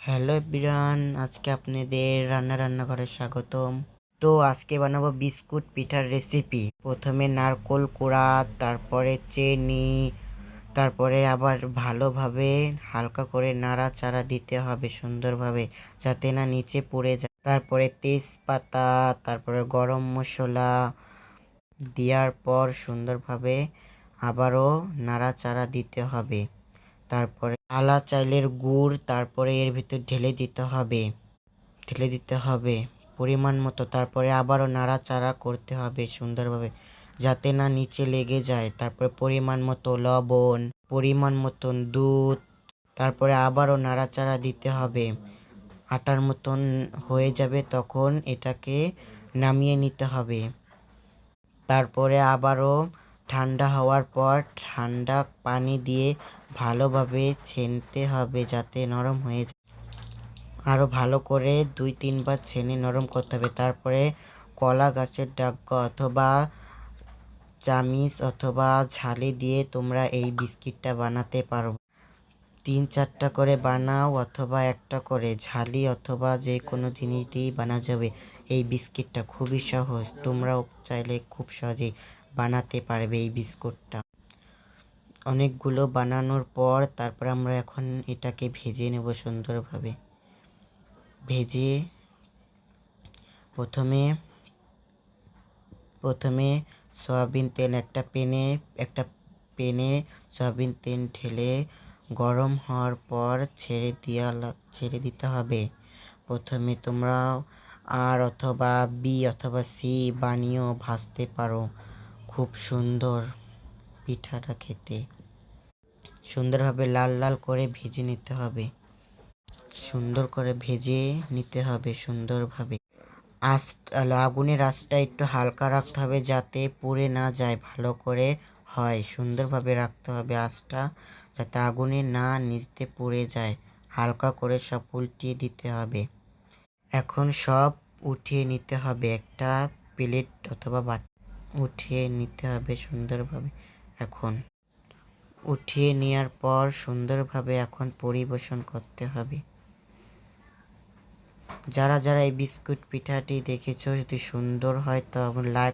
Hello বিরান আজকে আপনাদের রান্না রান্না করে স্বাগতম। তো আজকে বানাবো বিস্কুট পিঠার রেসিপি প্রথমে নারকোল কোড়া, তারপরে চিনি, তারপরে আবার ভালোভাবে হালকা করে নাড়া নাড়াচাড়া দিতে হবে সুন্দরভাবে, যাতে না নিচে পড়ে যায়। তারপরে তেজপাতা, তারপরে গরম মশলা দেওয়ার পর সুন্দরভাবে আবারও নাড়া নাড়াচাড়া দিতে হবে। তারপরে আলা চাইলের গুড়, তারপরে এর ভিতর ঢেলে দিতে হবে। ঢেলে দিতে হবে পরিমাণ মতো। তারপরে আবারও নাড়াচাড়া করতে হবে সুন্দরভাবে, যাতে না নিচে লেগে যায়। তারপরে পরিমাণ মতো লবণ, পরিমাণ মতন দুধ, তারপরে আবারও নাড়াচাড়া দিতে হবে। আটার মতন হয়ে যাবে তখন এটাকে নামিয়ে নিতে হবে। তারপরে আবারও ঠান্ডা হওয়ার পর ঠান্ডা পানি দিয়ে ভালোভাবে ছেনতে হবে যাতে নরম হয়ে যায়। আরও ভালো করে দুই তিনবার ছেনে নরম করতে হবে। তারপরে কলা গাছের ডাগ্গা অথবা চামিচ অথবা ঝালি দিয়ে তোমরা এই বিস্কিটটা বানাতে পারো। তিন চারটা করে বানাও অথবা একটা করে ঝালি অথবা যে কোনো জিনিস দিয়েই বানা যাবে। এই বিস্কিটটা খুবই সহজ। তোমরাও চাইলে খুব সহজেই বানাতে পারবে এই বিস্কুটটা। অনেকগুলো বানানোর পর তারপর আমরা এখন এটাকে ভেজে নেব সুন্দরভাবে। ভেজে প্রথমে প্রথমে সয়াবিন তেল একটা পেনে একটা পেনে সয়াবিন তেল ঢেলে গরম হওয়ার পর ছেড়ে দেওয়া ছেড়ে দিতে হবে। প্রথমে তোমরা আর অথবা বি অথবা সি বানিয়েও ভাজতে পারো। খুব সুন্দর পিঠাটা খেতে। সুন্দরভাবে লাল লাল করে ভেজে নিতে হবে। সুন্দর করে ভেজে নিতে হবে সুন্দরভাবে। আঁচ আগুনের আঁচটা একটু হালকা রাখতে হবে যাতে পুড়ে না যায়। ভালো করে হয়, সুন্দরভাবে রাখতে হবে আঁচটা যাতে আগুনে না নিচতে পুড়ে যায়। হালকা করে সব উল্টিয়ে দিতে হবে। এখন সব উঠিয়ে নিতে হবে একটা প্লেট অথবা বাট। উঠিয়ে নিতে হবে সুন্দরভাবে। এখন উঠিয়ে নেওয়ার পর সুন্দরভাবে এখন পরিবেশন করতে হবে। যারা যারা এই বিস্কুট পিঠাটি দেখেছ, যদি সুন্দর হয় তখন লাইক